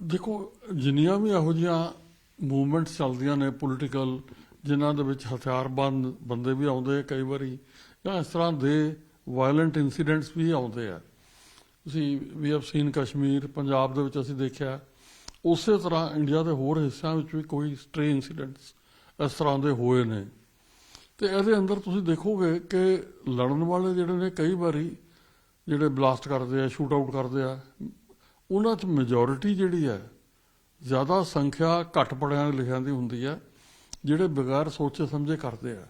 ਦੇਖੋ, ਜਿੰਨੀਆਂ ਵੀ ਇਹੋ ਜਿਹੀਆਂ ਮੂਵਮੈਂਟਸ ਚੱਲਦੀਆਂ ਨੇ ਪੋਲੀਟੀਕਲ ਜਿਨ੍ਹਾਂ ਦੇ ਵਿੱਚ ਹਥਿਆਰਬੰਦ ਬੰਦੇ ਵੀ ਆਉਂਦੇ ਕਈ ਵਾਰੀ, ਜਾਂ ਇਸ ਤਰ੍ਹਾਂ ਦੇ ਵਾਇਲੈਂਟ ਇਨਸੀਡੈਂਟਸ ਵੀ ਆਉਂਦੇ ਆ। ਤੁਸੀਂ ਵੀ ਹੈਵ ਸੀਨ ਕਸ਼ਮੀਰ ਪੰਜਾਬ ਦੇ ਵਿੱਚ ਅਸੀਂ ਦੇਖਿਆ, ਉਸੇ ਤਰ੍ਹਾਂ ਇੰਡੀਆ ਦੇ ਹੋਰ ਹਿੱਸਿਆਂ ਵਿੱਚ ਵੀ ਕੋਈ ਸਟ੍ਰੇ ਇਨਸੀਡੈਂਟਸ ਇਸ ਤਰ੍ਹਾਂ ਦੇ ਹੋਏ ਨੇ। ਤੇ ਇਹਦੇ ਅੰਦਰ ਤੁਸੀਂ ਦੇਖੋਗੇ ਕਿ ਲੜਨ ਵਾਲੇ ਜਿਹੜੇ ਨੇ ਕਈ ਵਾਰੀ, ਜਿਹੜੇ ਬਲਾਸਟ ਕਰਦੇ ਆ ਸ਼ੂਟ ਆਊਟ ਕਰਦੇ ਆ ਉਹਨਾਂ 'ਚ ਮੈਜੋਰਿਟੀ ਜਿਹੜੀ ਹੈ, ਜ਼ਿਆਦਾ ਸੰਖਿਆ ਘੱਟ ਪੜਿਆਂ ਲਿਖਿਆਂ ਦੀ ਹੁੰਦੀ ਹੈ, ਜਿਹੜੇ ਬਗੈਰ ਸੋਚੇ ਸਮਝੇ ਕਰਦੇ ਆ।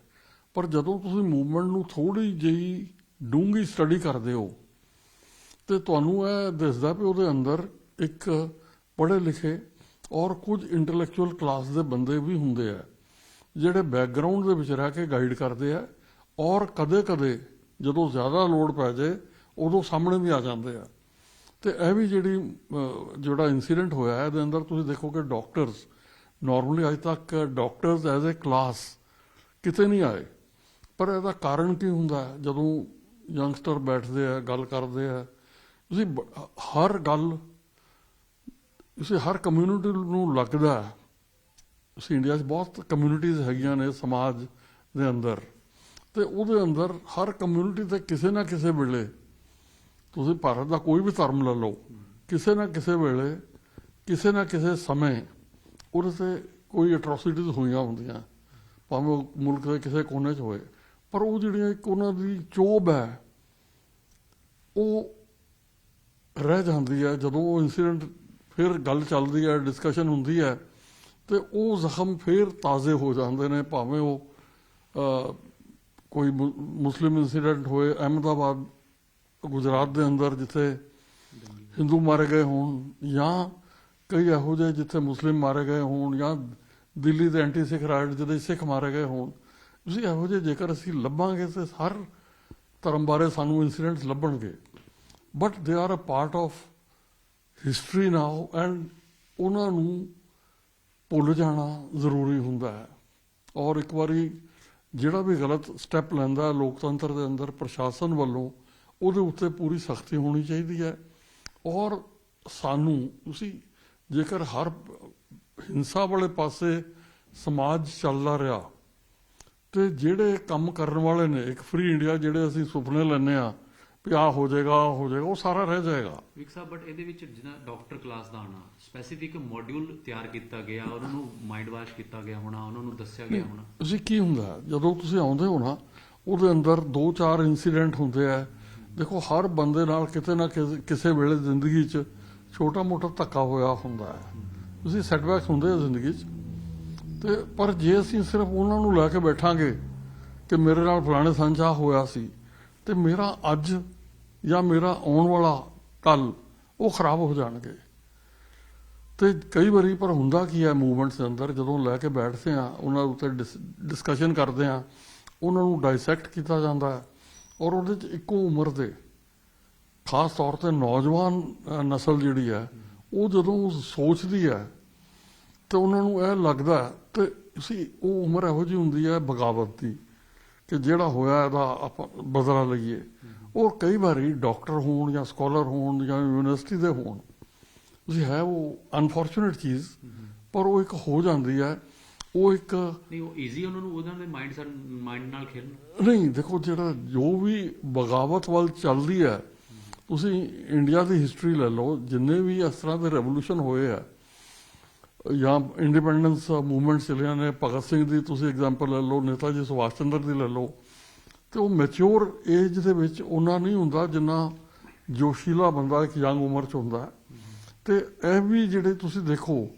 ਪਰ ਜਦੋਂ ਤੁਸੀਂ ਮੂਵਮੈਂਟ ਨੂੰ ਥੋੜੀ ਜਿਹੀ ਡੂੰਗੀ ਸਟੱਡੀ ਕਰਦੇ ਹੋ, ਤੇ ਤੁਹਾਨੂੰ ਇਹ ਦਿਸਦਾ ਵੀ ਉਹਦੇ ਅੰਦਰ ਇੱਕ ਪੜ੍ਹੇ ਲਿਖੇ ਔਰ ਕੁਝ ਇੰਟੈਲੈਕਚੁਅਲ ਕਲਾਸ ਦੇ ਬੰਦੇ ਵੀ ਹੁੰਦੇ ਆ, ਜਿਹੜੇ ਬੈਕਗ੍ਰਾਉਂਡ ਦੇ ਵਿੱਚ ਰਹਿ ਕੇ ਗਾਈਡ ਕਰਦੇ ਆ ਔਰ ਕਦੇ-ਕਦੇ ਜਦੋਂ ਜ਼ਿਆਦਾ ਲੋਡ ਪੈ ਜਾਏ, ਉਦੋਂ ਸਾਹਮਣੇ ਵੀ ਆ ਜਾਂਦੇ ਆ। ਤੇ ਇਹ ਵੀ ਜਿਹੜੀ ਜਿਹੜਾ ਇਨਸੀਡੈਂਟ ਹੋਇਆ, ਇਹਦੇ ਅੰਦਰ ਤੁਸੀਂ ਦੇਖੋ ਕਿ ਡਾਕਟਰਸ ਨਾਰਮਲੀ ਅਜੇ ਤੱਕ ਡਾਕਟਰਸ ਐਜ਼ ਅ ਕਲਾਸ ਕਿਤੇ ਨਹੀਂ ਆਏ। ਪਰ ਇਹਦਾ ਕਾਰਨ ਕੀ ਹੁੰਦਾ ਹੈ? ਜਦੋਂ ਯੰਗਸਟਰ ਬੈਠਦੇ ਆ, ਗੱਲ ਕਰਦੇ ਆ, ਤੁਸੀਂ ਬ- ਹਰ ਗੱਲ, ਤੁਸੀਂ ਹਰ ਕਮਿਊਨਿਟੀ ਨੂੰ ਲੱਗਦਾ ਤੁਸੀਂ ਇੰਡੀਆ 'ਚ ਬਹੁਤ ਕਮਿਊਨਿਟੀਜ਼ ਹੈਗੀਆਂ ਨੇ ਸਮਾਜ ਦੇ ਅੰਦਰ। ਤੇ ਉਹਦੇ ਅੰਦਰ ਹਰ ਕਮਿਊਨਿਟੀ ਤੇ ਕਿਸੇ ਨਾ ਕਿਸੇ ਵੇਲੇ ਤੁਸੀਂ ਭਾਰਤ ਦਾ ਕੋਈ ਵੀ ਧਰਮ ਲੈ ਲਓ, ਕਿਸੇ ਨਾ ਕਿਸੇ ਵੇਲੇ, ਕਿਸੇ ਨਾ ਕਿਸੇ ਸਮੇਂ ਉਹਦੇ ਤੇ ਕੋਈ ਐਟਰੋਸਿਟੀਜ਼ ਹੋਈਆਂ ਹੁੰਦੀਆਂ, ਭਾਵੇਂ ਉਹ ਮੁਲਕ ਦੇ ਕਿਸੇ ਕੋਨੇ 'ਚ ਹੋਏ, ਪਰ ਉਹ ਜਿਹੜੀਆਂ ਇੱਕ ਉਹਨਾਂ ਦੀ ਚੋਬ ਹੈ, ਉਹ ਰਹਿ ਜਾਂਦੀ ਹੈ, ਜਦੋਂ ਉਹ ਇਨਸੀਡੈਂਟ ਫਿਰ ਗੱਲ ਚੱਲਦੀ ਹੈ ਡਿਸਕਸ਼ਨ ਹੁੰਦੀ ਹੈ, ਤੇ ਉਹ ਜ਼ਖਮ ਫਿਰ ਤਾਜ਼ੇ ਹੋ ਜਾਂਦੇ ਨੇ, ਭਾਵੇਂ ਉਹ ਕੋਈ ਮੁ- ਮੁਸਲਿਮ ਇਨਸੀਡੈਂਟ ਹੋਏ, ਅਹਿਮਦਾਬਾਦ ਗੁਜਰਾਤ ਦੇ ਅੰਦਰ ਜਿੱਥੇ ਹਿੰਦੂ ਮਾਰੇ ਗਏ ਹੋਣ ਜਾਂ ਕਈ ਇਹੋ ਜਿਹੇ ਜਿੱਥੇ ਮੁਸਲਿਮ ਮਾਰੇ ਗਏ ਹੋਣ ਜਾਂ ਦਿੱਲੀ ਦੇ ਐਂਟੀ ਸਿੱਖ ਰਾਈਟ ਜਿਹਦੇ ਸਿੱਖ ਮਾਰੇ ਗਏ ਹੋਣ, ਤੁਸੀਂ ਇਹੋ ਜਿਹੇ ਜੇਕਰ ਅਸੀਂ ਲੱਭਾਂਗੇ ਤੇ ਹਰ ਧਰਮ ਬਾਰੇ ਸਾਨੂੰ incidents ਲੱਭਣਗੇ। But they are a part of history now and ਉਹਨਾਂ ਨੂੰ ਭੁੱਲ ਜਾਣਾ ਜ਼ਰੂਰੀ ਹੁੰਦਾ ਹੈ। ਔਰ ਇੱਕ ਵਾਰੀ ਜਿਹੜਾ ਵੀ ਗਲਤ ਸਟੈਪ ਲੈਂਦਾ ਲੋਕਤੰਤਰ ਦੇ ਅੰਦਰ ਪ੍ਰਸ਼ਾਸਨ ਵੱਲੋਂ ਉਹਦੇ ਉੱਤੇ ਪੂਰੀ ਸਖਤੀ ਹੋਣੀ ਚਾਹੀਦੀ ਹੈ ਔਰ ਸਾਨੂੰ ਤੁਸੀਂ ਜੇਕਰ ਹਰ ਹਿੰਸਾ ਵਾਲੇ ਪਾਸੇ ਸਮਾਜ ਚੱਲਦਾ ਰਿਹਾ ਤੇ ਜਿਹੜੇ ਕੰਮ ਕਰਨ ਵਾਲੇ ਨੇ ਇੱਕ ਫ੍ਰੀ ਇੰਡੀਆ ਜਿਹੜੇ ਅਸੀਂ ਸੁਪਨੇ ਲੈਂਦੇ ਆ ਵੀ ਆਹ ਹੋ ਜਾਏਗਾ ਹੋ ਜਾਏਗਾ ਉਹ ਸਾਰਾ ਰਹਿ ਜਾਏਗਾ ਵਿਕ ਸਾਹਿਬ ਬਟ ਇਹਦੇ ਵਿੱਚ ਜਿਹਨਾਂ ਡਾਕਟਰ ਕਲਾਸ ਦਾ ਆਣਾ ਸਪੈਸੀਫਿਕ ਮੋਡਿਊਲ ਤਿਆਰ ਕੀਤਾ ਗਿਆ ਉਹਨਾਂ ਨੂੰ ਮਾਈਂਡ ਵਾਸ਼ ਕੀਤਾ ਗਿਆ ਹੋਣਾ ਉਹਨਾਂ ਨੂੰ ਦੱਸਿਆ ਗਿਆ ਹੋਣਾ ਤੁਸੀਂ ਕੀ ਹੁੰਦਾ? ਜਦੋਂ ਤੁਸੀਂ ਆਉਂਦੇ ਹੋ ਨਾ ਉਹਦੇ ਅੰਦਰ ਦੋ ਚਾਰ ਇਨਸੀਡੈਂਟ ਹੁੰਦੇ ਆ ਦੇਖੋ, ਹਰ ਬੰਦੇ ਨਾਲ ਕਿਤੇ ਨਾ ਕਿਸੇ- ਕਿਸੇ ਵੇਲੇ ਜ਼ਿੰਦਗੀ 'ਚ ਛੋਟਾ ਮੋਟਾ ਧੱਕਾ ਹੋਇਆ ਹੁੰਦਾ ਹੈ। ਤੁਸੀਂ ਸੈਟਬੈਕਸ ਹੁੰਦੇ ਆ ਜ਼ਿੰਦਗੀ 'ਚ। ਤੇ ਪਰ ਜੇ ਅਸੀਂ ਸਿਰਫ ਉਹਨਾਂ ਨੂੰ ਲੈ ਕੇ ਬੈਠਾਂਗੇ ਕਿ ਮੇਰੇ ਨਾਲ ਫਲਾਣੇ ਸੰਚਾ ਹੋਇਆ ਸੀ, ਤੇ ਮੇਰਾ ਅੱਜ ਜਾਂ ਮੇਰਾ ਆਉਣ ਵਾਲਾ ਕੱਲ ਉਹ ਖਰਾਬ ਹੋ ਜਾਣਗੇ। ਤੇ ਕਈ ਵਾਰੀ ਪਰ ਹੁੰਦਾ ਕੀ ਹੈ ਮੂਵਮੈਂਟਸ ਦੇ ਅੰਦਰ, ਜਦੋਂ ਲੈ ਕੇ ਬੈਠਦੇ ਆ ਉਹਨਾਂ ਉੱਤੇ ਡਿਸਕਸ਼ਨ ਕਰਦੇ ਆ ਉਹਨਾਂ ਨੂੰ ਡਾਇਸੈਕਟ ਕੀਤਾ ਜਾਂਦਾ ਹੈ। ਔਰ ਉਹਦੇ ਚ ਇੱਕੋ ਉਮਰ ਦੇ, ਖਾਸ ਤੌਰ ਤੇ ਨੌਜਵਾਨ ਨਸਲ ਜਿਹੜੀ ਹੈ, ਉਹ ਜਦੋਂ ਸੋਚਦੀ ਹੈ, ਤੇ ਉਹਨਾਂ ਨੂੰ ਇਹ ਲੱਗਦਾ ਹੈ, ਤੇ ਤੁਸੀਂ ਉਹ ਉਮਰ ਇਹੋ ਜਿਹੀ ਹੁੰਦੀ ਹੈ ਬਗਾਵਤ ਦੀ ਕਿ ਜਿਹੜਾ ਹੋਇਆ ਇਹਦਾ ਆਪਾਂ ਬਦਲਾ ਲਈਏ। ਔਰ ਕਈ ਵਾਰੀ ਡਾਕਟਰ ਹੋਣ ਜਾਂ ਸਕਾਲਰ ਹੋਣ ਜਾਂ ਯੂਨੀਵਰਸਿਟੀ ਦੇ ਹੋਣ, ਤੁਸੀਂ ਹੈ ਉਹ ਅਨਫੋਰਚੂਨੇਟ ਚੀਜ਼, ਪਰ ਉਹ ਇੱਕ ਹੋ ਜਾਂਦੀ ਹੈ ਉਹ ਇੱਕ ਨਹੀਂ ਉਹ ਈਜ਼ੀ ਉਹਨਾਂ ਨੂੰ ਉਹਨਾਂ ਦੇ ਮਾਈਂਡ ਮਾਈਂਡ ਨਾਲ ਖੇਲਣਾ ਨਹੀਂ ਦੇਖੋ ਜਿਹੜਾ ਜੋ ਵੀ ਬਗਾਵਤ ਵੱਲ ਚੱਲਦੀ ਹੈ ਤੁਸੀਂ ਇੰਡੀਆ ਦੀ ਹਿਸਟਰੀ ਲੈ ਲਓ ਜਿੰਨੇ ਵੀ ਇਸ ਤਰ੍ਹਾਂ ਦੇ ਰੈਵੋਲੂਸ਼ਨ ਹੋਏ ਆ ਜਾਂ ਇੰਡੀਪੈਂਡੈਂਸ ਮੂਵਮੈਂਟ ਚੱਲਿਆ ਨੇ ਭਗਤ ਸਿੰਘ ਦੀ ਤੁਸੀਂ ਐਗਜ਼ਾਮਪਲ ਲੈ ਲਓ ਨੇਤਾ ਜੀ ਸੁਭਾਸ਼ ਚੰਦਰ ਦੀ ਲੈ ਲਓ ਤੇ ਉਹ ਮੈਚੁਰ ਏਜ ਦੇ ਵਿੱਚ ਉਹਨਾਂ ਨਹੀਂ ਹੁੰਦਾ ਜਿੰਨਾ ਜੋਸ਼ੀਲਾ ਬੰਦਾ ਇੱਕ ਯੰਗ ਉਮਰ ਚ ਹੁੰਦਾ। ਤੇ ਇਹ ਵੀ ਜਿਹੜੇ ਤੁਸੀਂ ਦੇਖੋ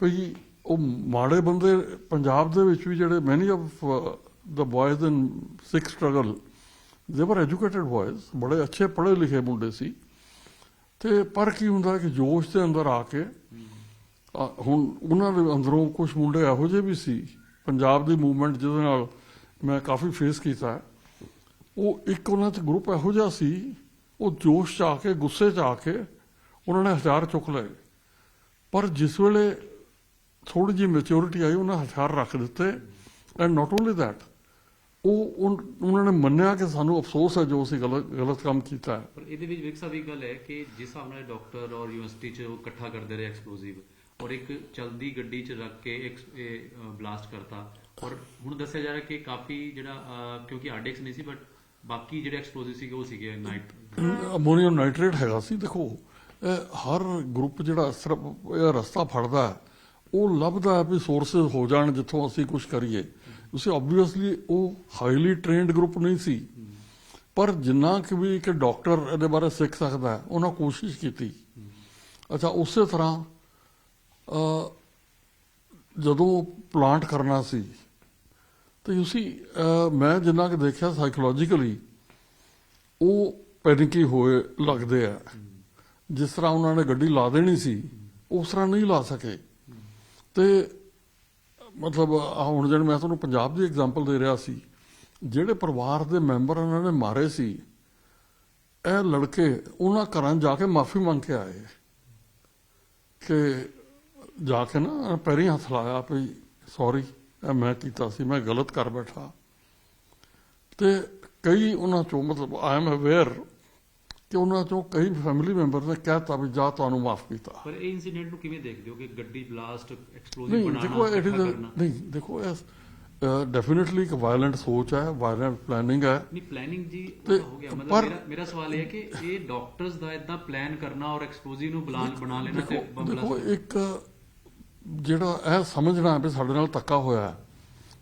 ਭਈ ਉਹ ਮਾੜੇ ਬੰਦੇ ਪੰਜਾਬ ਦੇ ਵਿੱਚ ਵੀ ਜਿਹੜੇ many of the boys in Sikh struggle they were educated ਬॉयਜ਼ ਬੜੇ ਅੱਛੇ ਪੜ੍ਹੇ ਲਿਖੇ ਮੁੰਡੇ ਸੀ। ਤੇ ਪਰ ਕੀ ਹੁੰਦਾ ਕਿ ਜੋਸ਼ ਦੇ ਅੰਦਰ ਆ ਕੇ ਹੁਣ ਉਹਨਾਂ ਦੇ ਅੰਦਰੋਂ ਕੁਝ ਮੁੰਡੇ ਇਹੋ ਜਿਹੇ ਵੀ ਸੀ, ਪੰਜਾਬ ਦੀ ਮੂਵਮੈਂਟ ਜਿਹਦੇ ਨਾਲ ਮੈਂ ਕਾਫੀ ਫੇਸ ਕੀਤਾ। ਉਹ ਇੱਕ ਉਹਨਾਂ 'ਚ ਗਰੁੱਪ ਇਹੋ ਜਿਹਾ ਸੀ, ਉਹ ਜੋਸ਼ 'ਚ ਆ ਕੇ, ਗੁੱਸੇ 'ਚ ਆ ਕੇ ਉਹਨਾਂ ਨੇ ਹਥਿਆਰ ਚੁੱਕ ਲਏ। ਪਰ ਜਿਸ ਵੇਲੇ ਥੋੜੀ ਜਿਹੀ ਮੈਚੁਰਿਟੀ ਆਈ ਉਹਨਾਂ ਹਥਿਆਰ ਰੱਖ ਦਿੱਤੇ। ਐਂਡ ਨਾਟ ਓਨਲੀ ਥੈਟ ਉਹ ਉਹਨਾਂ ਨੇ ਮੰਨਿਆ ਕਿ ਸਾਨੂੰ ਅਫਸੋਸ ਹੈ ਜੋ ਅਸੀਂ ਗਲਤ ਕੰਮ ਕੀਤਾ ਹੈ। ਪਰ ਇਹਦੇ ਵਿੱਚ ਵਿਕ ਸਾਹਿਬ ਇੱਕ ਗੱਲ ਹੈ ਕਿ ਜਿਸ ਹਿਸਾਬ ਨਾਲ ਡਾਕਟਰ ਔਰ ਯੂਨੀਵਰਸਿਟੀ 'ਚ ਉਹ ਇਕੱਠਾ ਕਰਦੇ ਰਹੇ ਐਕਸਪਲੋਸਿਵ ਔਰ ਇੱਕ ਚਲਦੀ ਗੱਡੀ 'ਚ ਰੱਖ ਕੇ ਇੱਕ ਬਲਾਸਟ ਕਰਤਾ। ਔਰ ਹੁਣ ਦੱਸਿਆ ਜਾ ਰਿਹਾ ਕਿ ਕਾਫੀ ਜਿਹੜਾ ਕਿਉਂਕਿ ਆਰਡੈਕਸ ਨਹੀਂ ਸੀ ਬਟ ਬਾਕੀ ਜਿਹੜੇ ਐਕਸਪਲੋਸਿਵ ਸੀਗੇ ਉਹ ਸੀਗੇ ਨਾਈਟ ਅਮੋਨੀਅਮ ਨਾਈਟ੍ਰੇਟ ਹੈਗਾ ਸੀ। ਦੇਖੋ ਹਰ ਗਰੁੱਪ ਜਿਹੜਾ ਸਿਰਫ ਇਹ ਰਸਤਾ ਫੜਦਾ ਹੈ, ਉਹ ਲੱਭਦਾ ਵੀ ਸੋਰਸਸ ਹੋ ਜਾਣ ਜਿੱਥੋਂ ਅਸੀਂ ਕੁਝ ਕਰੀਏ। ਤੁਸੀਂ ਆਬਵੀਅਸਲੀ ਉਹ ਹਾਈਲੀ ਟ੍ਰੇਨਡ ਗਰੁੱਪ ਨਹੀਂ ਸੀ। ਪਰ ਜਿੰਨਾ ਕਿ ਵੀ ਇੱਕ ਡਾਕਟਰ ਇਹਦੇ ਬਾਰੇ ਸਿੱਖ ਸਕਦਾ ਉਹਨਾਂ ਕੋਸ਼ਿਸ਼ ਕੀਤੀ। ਅੱਛਾ, ਉਸੇ ਤਰ੍ਹਾਂ ਜਦੋਂ ਪਲਾਂਟ ਕਰਨਾ ਸੀ, ਤੇ ਤੁਸੀਂ ਮੈਂ ਜਿੰਨਾ ਕਿ ਦੇਖਿਆ ਸਾਈਕੋਲੋਜੀਕਲੀ ਉਹ ਪੈਨਿਕੀ ਹੋਏ ਲੱਗਦੇ ਆ। ਜਿਸ ਤਰ੍ਹਾਂ ਉਹਨਾਂ ਨੇ ਗੱਡੀ ਲਾ ਦੇਣੀ ਸੀ, ਉਸ ਤਰ੍ਹਾਂ ਨਹੀਂ ਲਾ ਸਕੇ। ਤੇ ਮਤਲਬ ਹੁਣ ਜਿਹੜੇ ਮੈਂ ਤੁਹਾਨੂੰ ਪੰਜਾਬ ਦੀ ਐਗਜ਼ਾਮਪਲ ਦੇ ਰਿਹਾ ਸੀ, ਜਿਹੜੇ ਪਰਿਵਾਰ ਦੇ ਮੈਂਬਰ ਉਹਨਾਂ ਨੇ ਮਾਰੇ ਸੀ, ਇਹ ਲੜਕੇ ਉਹਨਾਂ ਘਰਾਂ ਜਾ ਕੇ ਮਾਫੀ ਮੰਗ ਕੇ ਆਏ। ਕਿ ਜਾ ਕੇ ਨਾ ਪੈਰੀਂ ਹੱਥ ਲਾਇਆ ਵੀ ਸੌਰੀ ਇਹ ਮੈਂ ਕੀਤਾ ਸੀ, ਮੈਂ ਗਲਤ ਕਰ ਬੈਠਾ। ਤੇ ਕਈ ਉਹਨਾਂ ਚੋਂ ਮਤਲਬ ਆਈ ਐਮ ਅਵੇਅਰ ਕਿ ਉਹਨਾਂ ਚੋਂ ਕਈ ਫੈਮਿਲੀ ਮੈਂਬਰ ਨੇ ਕਹਿਤਾ ਵੀ ਜਾ ਤੁਹਾਨੂੰ ਮਾਫ ਕੀਤਾ। ਪਰ ਇਹ ਇਨਸੀਡੈਂਟ ਨੂੰ ਕਿਵੇਂ ਦੇਖਦੇ ਹੋ ਕਿ ਗੱਡੀ ਬਲਾਸਟ ਐਕਸਪਲੋਸਿਵ ਨਹੀਂ ਬਣਾਉਣਾ ਦੇਖੋ ਇਟ ਇਜ਼ ਨਹੀਂ ਦੇਖੋ ਇਸ ਡੈਫੀਨਿਟਲੀ ਇੱਕ ਵਾਇਲੈਂਟ ਸੋਚ ਹੈ ਵਾਇਲੈਂਟ ਪਲੈਨਿੰਗ ਹੈ। ਨਹੀਂ ਪਲੈਨਿੰਗ ਜੀ ਹੋ ਗਿਆ। ਮਤਲਬ ਮੇਰਾ ਮੇਰਾ ਸਵਾਲ ਇਹ ਹੈ ਕਿ ਇਹ ਡਾਕਟਰਸ ਦਾ ਇਦਾਂ ਪਲਾਨ ਕਰਨਾ ਔਰ ਐਕਸਪਲੋਸਿਵ ਨੂੰ ਬਣਾ ਬਣਾ ਲੈਣਾ ਤੇ ਦੇਖੋ ਬੰਬ ਦੇਖੋ ਇੱਕ ਜਿਹੜਾ ਇਹ ਸਮਝਣਾ ਵੀ ਸਾਡੇ ਨਾਲ ਧੱਕਾ ਹੋਇਆ ਹੈ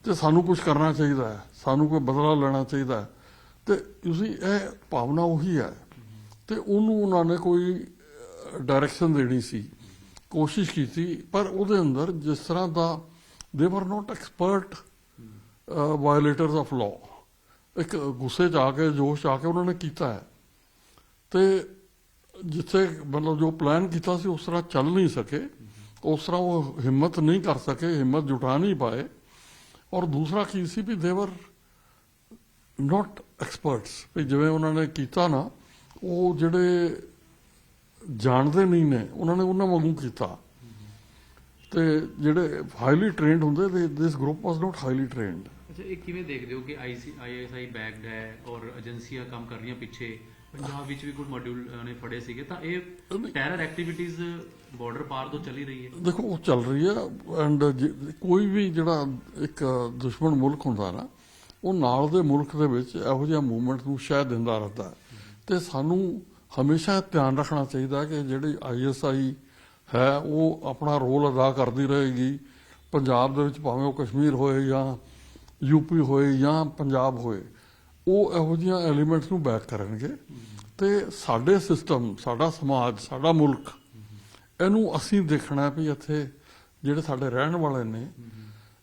ਤੇ ਸਾਨੂੰ ਕੁਝ ਕਰਨਾ ਚਾਹੀਦਾ ਹੈ ਸਾਨੂੰ ਕੋਈ ਬਦਲਾ ਲੈਣਾ ਚਾਹੀਦਾ ਹੈ। ਤੇ ਤੁਸੀਂ ਇਹ ਭਾਵਨਾ ਉਹੀ ਹੈ ਤੇ ਉਹਨੂੰ ਉਹਨਾਂ ਨੇ ਕੋਈ ਡਾਇਰੈਕਸ਼ਨ ਦੇਣੀ ਸੀ। ਕੋਸ਼ਿਸ਼ ਕੀਤੀ, ਪਰ ਉਹਦੇ ਅੰਦਰ ਜਿਸ ਤਰ੍ਹਾਂ ਦਾ they were not expert violators of law ਇੱਕ ਗੁੱਸੇ ਚ ਆ ਕੇ, ਜੋਸ਼ 'ਚ ਆ ਕੇ ਉਹਨਾਂ ਨੇ ਕੀਤਾ ਹੈ। ਤੇ ਜਿੱਥੇ ਮਤਲਬ ਜੋ ਪਲਾਨ ਕੀਤਾ ਸੀ, ਉਸ ਤਰ੍ਹਾਂ ਚੱਲ ਨਹੀਂ ਸਕੇ। ਉਸ ਤਰ੍ਹਾਂ ਉਹ ਹਿੰਮਤ ਨਹੀਂ ਕਰ ਸਕੇ, ਹਿੰਮਤ ਜੁਟਾ ਨਹੀਂ ਪਾਏ। ਔਰ ਦੂਸਰਾ ਕੀ ਸੀ ਵੀ ਦੇ ਵਰ ਨਾਟ ਐਕਸਪਰਟਸ ਵੀ ਜਿਵੇਂ ਉਹਨਾਂ ਨੇ ਕੀਤਾ ਨਾ ਉਹ ਜਿਹੜੇ ਜਾਣਦੇ ਨਹੀਂ ਨੇ ਉਹਨਾਂ ਨੇ ਉਹਨਾਂ ਵਾਂਗੂ ਕੀਤਾ। ਤੇ ਜਿਹੜੇ ਹਾਈਲੀ ਟ੍ਰੇਨਡ ਹੁੰਦੇ this group was not highly trained ਅੱਛਾ ਇਹ ਕਿਵੇਂ ਦੇਖਦੇ ਹੋ ਕਿ ਆਈਸੀ ਆਈਐਸਆਈ ਬੈਕਡ ਹੈ ਔਰ ਏਜੰਸੀਆਂ ਕੰਮ ਕਰ ਰਹੀਆਂ ਪਿੱਛੇ? ਪੰਜਾਬ ਵਿੱਚ ਵੀ ਕੋਈ ਮੋਡਿਊਲ ਨੇ ਫੜੇ ਸੀਗੇ। ਤਾਂ ਇਹ ਟੈਰਰ ਐਕਟੀਵਿਟੀਜ਼ ਬਾਰਡਰ ਪਾਰ ਤੋਂ ਚੱਲੀ ਰਹੀ ਹੈ। ਦੇਖੋ ਉਹ ਚੱਲ ਰਹੀ ਹੈ ਐਂਡ ਕੋਈ ਵੀ ਜਿਹੜਾ ਇੱਕ ਦੁਸ਼ਮਣ ਮੁਲਕ ਹੁੰਦਾ ਨਾ ਉਹ ਨਾਲ ਦੇ ਮੁਲਕ ਦੇ ਵਿੱਚ ਇਹੋ ਜਿਹਾ ਮੂਵਮੈਂਟ ਨੂੰ ਸ਼ਾਇਦ ਦਿੰਦਾ ਰਹਿੰਦਾ ਹੈ। ਤੇ ਸਾਨੂੰ ਹਮੇਸ਼ਾ ਧਿਆਨ ਰੱਖਣਾ ਚਾਹੀਦਾ ਕਿ ਜਿਹੜੀ ਆਈਐਸਆਈ ਹੈ, ਉਹ ਆਪਣਾ ਰੋਲ ਅਦਾ ਕਰਦੀ ਰਹੇਗੀ। ਪੰਜਾਬ ਦੇ ਵਿੱਚ ਭਾਵੇਂ ਉਹ ਕਸ਼ਮੀਰ ਹੋਏ ਜਾਂ ਯੂਪੀ ਹੋਏ ਜਾਂ ਪੰਜਾਬ ਹੋਏ, ਉਹ ਇਹੋ ਜਿਹੀਆਂ ਐਲੀਮੈਂਟਸ ਨੂੰ ਬੈਕ ਕਰਨਗੇ। ਤੇ ਸਾਡੇ ਸਿਸਟਮ, ਸਾਡਾ ਸਮਾਜ, ਸਾਡਾ ਮੁਲਕ, ਇਹਨੂੰ ਅਸੀਂ ਦੇਖਣਾ ਵੀ ਇੱਥੇ ਜਿਹੜੇ ਸਾਡੇ ਰਹਿਣ ਵਾਲੇ ਨੇ।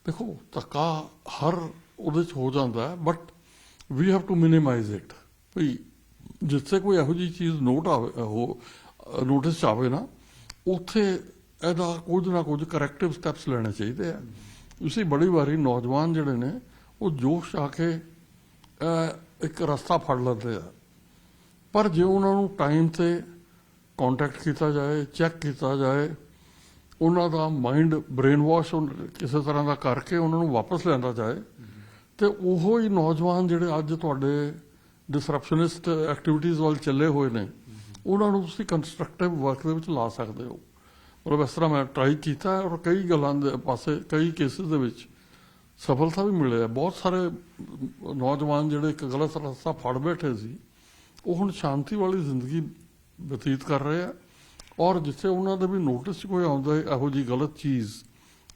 ਦੇਖੋ, ਧੱਕਾ ਹਰ ਉਹਦੇ ਚ ਹੋ ਜਾਂਦਾ but we have to minimise it ਵੀ ਜਿੱਥੇ ਕੋਈ ਇਹੋ ਜਿਹੀ ਚੀਜ਼ ਨੋਟ ਆਵੇ ਉਹ ਨੋਟਿਸ ਚ ਆਵੇ ਨਾ, ਉੱਥੇ ਇਹਦਾ ਕੁਝ ਨਾ ਕੁਝ ਕਰੈਕਟਿਵ ਸਟੈਪਸ ਲੈਣੇ ਚਾਹੀਦੇ ਆ। ਤੁਸੀਂ ਬੜੀ ਵਾਰੀ ਨੌਜਵਾਨ ਜਿਹੜੇ ਨੇ, ਉਹ ਜੋਸ਼ ਆ ਕੇ ਇੱਕ ਰਸਤਾ ਫੜ ਲੈਂਦੇ ਆ। ਪਰ ਜੇ ਉਹਨਾਂ ਨੂੰ ਟਾਈਮ ਤੇ ਕੰਟੈਕਟ ਕੀਤਾ ਜਾਏ ਚੈੱਕ ਕੀਤਾ ਜਾਏ, ਉਹਨਾਂ ਦਾ ਮਾਈਂਡ ਬ੍ਰੇਨ ਵਾਸ਼ ਕਿਸੇ ਤਰ੍ਹਾਂ ਦਾ ਕਰਕੇ ਉਹਨਾਂ ਨੂੰ ਵਾਪਸ ਲਿਆਂਦਾ ਜਾਏ, ਤੇ ਉਹੋ ਹੀ ਨੌਜਵਾਨ ਜਿਹੜੇ ਅੱਜ ਤੁਹਾਡੇ ਡਿਸਰਪਸ਼ਨਿਸਟ ਐਕਟੀਵਿਟੀਜ਼ ਵੱਲ ਚੱਲੇ ਹੋਏ ਨੇ, ਉਹਨਾਂ ਨੂੰ ਤੁਸੀਂ ਕੰਸਟਰਕਟਿਵ ਵਰਕ ਦੇ ਵਿੱਚ ਲਾ ਸਕਦੇ ਹੋ। ਮਤਲਬ ਇਸ ਤਰ੍ਹਾਂ ਮੈਂ ਟਰਾਈ ਕੀਤਾ ਔਰ ਕਈ ਗੱਲਾਂ ਦੇ ਪਾਸੇ, ਕਈ ਕੇਸਿਸ ਦੇ ਵਿੱਚ ਸਫਲਤਾ ਵੀ ਮਿਲਿਆ। ਬਹੁਤ ਸਾਰੇ ਨੌਜਵਾਨ ਜਿਹੜੇ ਇੱਕ ਗਲਤ ਰਸਤਾ ਫੜ ਬੈਠੇ ਸੀ, ਉਹ ਹੁਣ ਸ਼ਾਂਤੀ ਵਾਲੀ ਜ਼ਿੰਦਗੀ ਬਤੀਤ ਕਰ ਰਹੇ ਆ ਔਰ ਜਿੱਥੇ ਉਹਨਾਂ ਦੇ ਵੀ ਨੋਟਿਸ 'ਚ ਕੋਈ ਆਉਂਦਾ ਹੈ, ਇਹੋ ਜੀ ਗਲਤ ਚੀਜ਼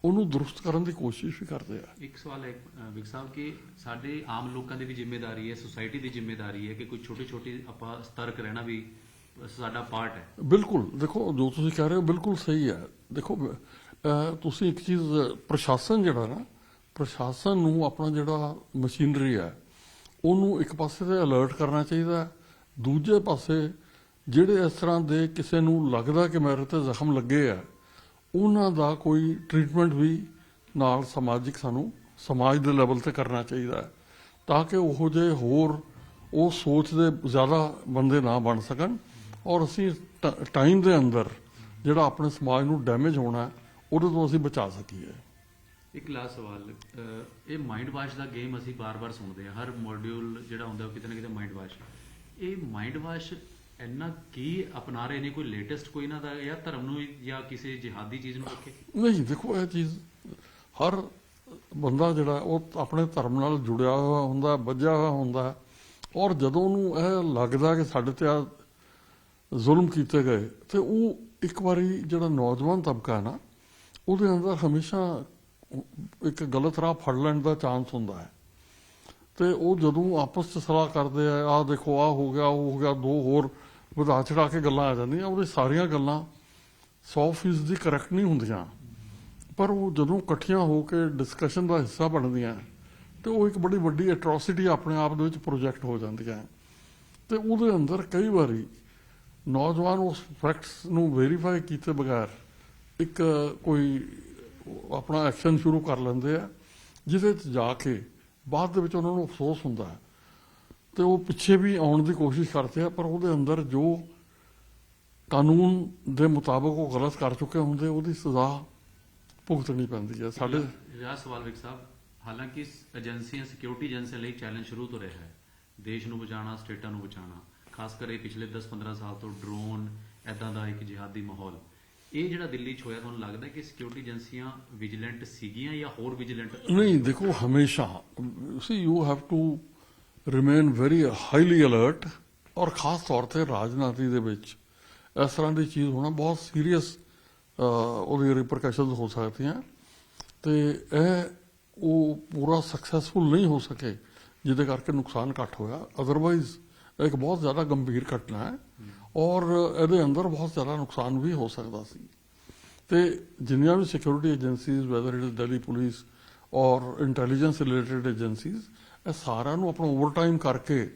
ਉਹਨੂੰ ਦਰੁਸਤ ਕਰਨ ਦੀ ਕੋਸ਼ਿਸ਼ ਵੀ ਕਰਦੇ ਆ। ਇੱਕ ਸਵਾਲ ਹੈ ਵਿਕ ਸਾਹਿਬ ਕਿ ਸਾਡੇ ਆਮ ਲੋਕਾਂ ਦੀ ਵੀ ਜ਼ਿੰਮੇਵਾਰੀ ਹੈ ਸੋਸਾਇਟੀ ਦੀ ਜ਼ਿੰਮੇਵਾਰੀ ਹੈ ਕਿ ਕੋਈ ਛੋਟੀ ਛੋਟੀ ਆਪਾਂ ਸਤਰਕ ਰਹਿਣਾ ਵੀ ਸਾਡਾ ਪਾਰਟ ਹੈ। ਬਿਲਕੁਲ ਦੇਖੋ ਜੋ ਤੁਸੀਂ ਕਹਿ ਰਹੇ ਹੋ ਬਿਲਕੁਲ ਸਹੀ ਹੈ। ਦੇਖੋ ਤੁਸੀਂ ਇੱਕ ਚੀਜ਼ ਪ੍ਰਸ਼ਾਸਨ ਜਿਹੜਾ ਨਾ ਪ੍ਰਸ਼ਾਸਨ ਨੂੰ ਆਪਣਾ ਜਿਹੜਾ ਮਸ਼ੀਨਰੀ ਹੈ ਉਹਨੂੰ ਇੱਕ ਪਾਸੇ ਤੇ ਅਲਰਟ ਕਰਨਾ ਚਾਹੀਦਾ ਹੈ। ਦੂਜੇ ਪਾਸੇ ਜਿਹੜੇ ਇਸ ਤਰ੍ਹਾਂ ਦੇ ਕਿਸੇ ਨੂੰ ਲੱਗਦਾ ਕਿ ਮੇਰੇ ਤੇ ਜ਼ਖਮ ਲੱਗੇ ਆ ਉਹਨਾਂ ਦਾ ਕੋਈ ਟ੍ਰੀਟਮੈਂਟ ਵੀ ਨਾਲ ਸਮਾਜਿਕ ਸਾਨੂੰ ਸਮਾਜ ਦੇ ਲੈਵਲ ਤੇ ਕਰਨਾ ਚਾਹੀਦਾ ਹੈ, ਤਾਂ ਕਿ ਉਹ ਜਿਹੇ ਹੋਰ ਉਹ ਸੋਚ ਦੇ ਜ਼ਿਆਦਾ ਬੰਦੇ ਨਾ ਬਣ ਸਕਣ ਔਰ ਅਸੀਂ ਟਾਈਮ ਦੇ ਅੰਦਰ ਜਿਹੜਾ ਆਪਣੇ ਸਮਾਜ ਨੂੰ ਡੈਮੇਜ ਹੋਣਾ ਉਹਦੇ ਤੋਂ ਅਸੀਂ ਬਚਾ ਸਕੀਏ। ਇੱਕ ਲਾਸਟ ਸਵਾਲ ਇਹ ਮਾਈਂਡ ਵਾਸ਼ ਦਾ ਗੇਮ ਅਸੀਂ ਬਾਰ-ਬਾਰ ਸੁਣਦੇ ਹਾਂ, ਹਰ ਮੋਡਿਊਲ ਜਿਹੜਾ ਹੁੰਦਾ ਉਹ ਕਿਤੇ ਨਾ ਕਿਤੇ ਮਾਈਂਡ ਵਾਸ਼ ਇਹ ਮਾਈਂਡ ਵਾਸ਼ ਇੰਨਾ ਕੀ ਅਪਣਾ ਰਹੇ ਨੇ? ਕੋਈ ਲੇਟੈਸਟ ਕੋਈ ਇਹਨਾਂ ਦਾ ਜਾਂ ਧਰਮ ਨੂੰ ਜਾਂ ਕਿਸੇ ਜਿਹਾਦੀ ਚੀਜ਼ ਨੂੰ ਰੱਖੇ ਨਹੀਂ, ਦੇਖੋ, ਇਹ ਚੀਜ਼ ਹਰ ਬੰਦਾ ਜਿਹੜਾ, ਉਹ ਆਪਣੇ ਧਰਮ ਨਾਲ ਜੁੜਿਆ ਹੋਇਆ ਹੁੰਦਾ ਬੱਝਿਆ ਹੋਇਆ ਹੁੰਦਾ ਔਰ ਜਦੋਂ ਉਹਨੂੰ ਇਹ ਲੱਗਦਾ ਕਿ ਸਾਡੇ ਤੇ ਆ ਜ਼ੁਲਮ ਕੀਤੇ ਗਏ, ਤੇ ਉਹ ਇੱਕ ਵਾਰੀ ਜਿਹੜਾ ਨੌਜਵਾਨ ਤਬਕਾ ਹੈ ਨਾ, ਉਹਦੇ ਅੰਦਰ ਹਮੇਸ਼ਾ ਇੱਕ ਗਲਤ ਰਾਹ ਫੜ ਲੈਣ ਦਾ ਚਾਂਸ ਹੁੰਦਾ ਹੈ। ਤੇ ਉਹ ਜਦੋਂ ਆਪਸ ਚ ਸਲਾਹ ਕਰਦੇ ਆ, ਆਹ ਦੇਖੋ, ਆਹ ਹੋ ਗਿਆ, ਉਹ ਹੋ ਗਿਆ, ਦੋ ਹੋਰ ਵਧਾ ਚੜਾ ਕੇ ਗੱਲਾਂ ਆ ਜਾਂਦੀਆਂ, ਉਹਦੇ ਸਾਰੀਆਂ ਗੱਲਾਂ 100% ਦੀ ਕਰੈਕਟ ਨਹੀਂ ਹੁੰਦੀਆਂ। ਪਰ ਉਹ ਜਦੋਂ ਇਕੱਠੀਆਂ ਹੋ ਕੇ ਡਿਸਕਸ਼ਨ ਦਾ ਹਿੱਸਾ ਬਣਦੀਆਂ, ਤੇ ਉਹ ਇੱਕ ਬੜੀ ਵੱਡੀ ਐਟਰੋਸਿਟੀ ਆਪਣੇ ਆਪ ਦੇ ਵਿੱਚ ਪ੍ਰੋਜੈਕਟ ਹੋ ਜਾਂਦੀਆਂ। ਤੇ ਉਹਦੇ ਅੰਦਰ ਕਈ ਵਾਰੀ ਨੌਜਵਾਨ ਉਸ ਫੈਕਟਸ ਨੂੰ ਵੈਰੀਫਾਈ ਕੀਤੇ ਬਗੈਰ ਇੱਕ ਕੋਈ ਆਪਣਾ ਐਕਸ਼ਨ ਸ਼ੁਰੂ ਕਰ ਲੈਂਦੇ ਆ, ਜਿਹਦੇ 'ਚ ਜਾ ਕੇ ਬਾਅਦ ਦੇ ਵਿੱਚ ਉਹਨਾਂ ਨੂੰ ਅਫਸੋਸ ਹੁੰਦਾ ਹੈ। ਤੇ ਉਹ ਪਿੱਛੇ ਵੀ ਆਉਣ ਦੀ ਕੋਸ਼ਿਸ਼ ਕਰਦੇ ਆ, ਪਰ ਉਹਦੇ ਅੰਦਰ ਜੋ ਕਾਨੂੰਨ ਦੇ ਮੁਤਾਬਕ ਉਹ ਗਲਤ ਕਰ ਚੁੱਕੇ ਹੁੰਦੇ, ਉਹਦੀ ਸਜ਼ਾ ਭੁਗਤਣੀ ਪੈਂਦੀ ਹੈ। ਸਾਡੇ ਰਿਆ ਸਵਾਲ ਵਿਕ ਸਾਹਿਬ, ਹਾਲਾਂਕਿ ਏਜੰਸੀਆਂ ਸਿਕਿਉਰਿਟੀ ਏਜੰਸੀਆਂ ਲਈ ਚੈਲੰਜ ਸ਼ੁਰੂ ਤੋਂ ਰਿਹਾ ਹੈ। ਦੇਸ਼ ਨੂੰ ਬਚਾਉਣਾ, ਸਟੇਟਾਂ ਨੂੰ ਬਚਾਉਣਾ, ਖਾਸ ਕਰਕੇ ਪਿਛਲੇ 10-15 ਸਾਲ ਤੋਂ ਡਰੋਨ ਐਦਾਂ ਦਾ ਇੱਕ ਜਿਹਾਦੀ ਮਾਹੌਲ। ਇਹ ਜਿਹੜਾ ਦਿੱਲੀ 'ਚ ਹੋਇਆ, ਤੁਹਾਨੂੰ ਲੱਗਦਾ ਕਿ ਸਿਕਿਉਰਿਟੀ ਏਜੰਸੀਆਂ ਵਿਜੀਲੈਂਟ ਸੀਗੀਆਂ ਜਾਂ ਹੋਰ ਵਿਜੀਲੈਂਟ ਨਹੀਂ, ਦੇਖੋ, ਹਮੇਸ਼ਾ see you have to remain very highly alert ਔਰ ਖਾਸ ਤੌਰ ਤੇ ਰਾਜਨੀਤੀ ਦੇ ਵਿੱਚ ਇਸ ਤਰ੍ਹਾਂ ਦੀ ਚੀਜ਼ ਹੋਣਾ ਬਹੁਤ ਸੀਰੀਅਸ ਉਹਦੇ ਰਿਪਰਕਸ਼ਨਸ ਹੋ ਸਕਦੀਆਂ ਤੇ ਇਹ ਉਹ ਪੂਰਾ ਸਕਸੈਸਫੁਲ ਨਹੀਂ ਹੋ ਸਕੇ, ਜਿਹਦੇ ਕਰਕੇ ਨੁਕਸਾਨ ਘੱਟ ਹੋਇਆ। ਅਦਰਵਾਈਜ਼ ਇੱਕ ਬਹੁਤ ਜ਼ਿਆਦਾ ਗੰਭੀਰ ਘਟਨਾ ਹੈ ਔਰ ਇਹਦੇ ਅੰਦਰ ਬਹੁਤ ਜ਼ਿਆਦਾ ਨੁਕਸਾਨ ਵੀ ਹੋ ਸਕਦਾ ਸੀ। ਤੇ ਜਿੰਨੀਆਂ ਵੀ security agencies whether it Delhi police ਔਰ ਇੰਟੈਲੀਜੈਂਸ ਰਿਲੇਟਡ ਏਜੰਸੀਜ਼ ਇਹ ਸਾਰਿਆਂ ਨੂੰ ਆਪਣਾ ਓਵਰਟਾਈਮ ਕਰਕੇ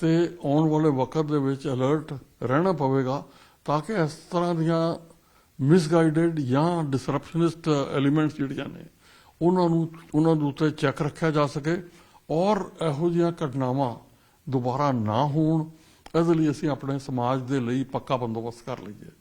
ਤੇ ਆਉਣ ਵਾਲੇ ਵਕਤ ਦੇ ਵਿੱਚ ਅਲਰਟ ਰਹਿਣਾ ਪਵੇਗਾ ਤਾਂ ਕਿ ਇਸ ਤਰ੍ਹਾਂ ਦੀਆਂ ਮਿਸਗਾਈਡਡ ਜਾਂ ਡਿਸਰਪਸ਼ਨਿਸਟ ਐਲੀਮੈਂਟਸ ਜਿਹੜੀਆਂ ਨੇ, ਉਹਨਾਂ ਨੂੰ, ਉਹਨਾਂ ਦੇ ਉੱਤੇ ਚੈੱਕ ਰੱਖਿਆ ਜਾ ਸਕੇ ਔਰ ਇਹੋ ਜਿਹੀਆਂ ਘਟਨਾਵਾਂ ਦੁਬਾਰਾ ਨਾ ਹੋਣ ਇਹਦੇ ਲਈ ਅਸੀਂ ਆਪਣੇ ਸਮਾਜ ਦੇ ਲਈ ਪੱਕਾ ਬੰਦੋਬਸਤ ਕਰ ਲਈਏ।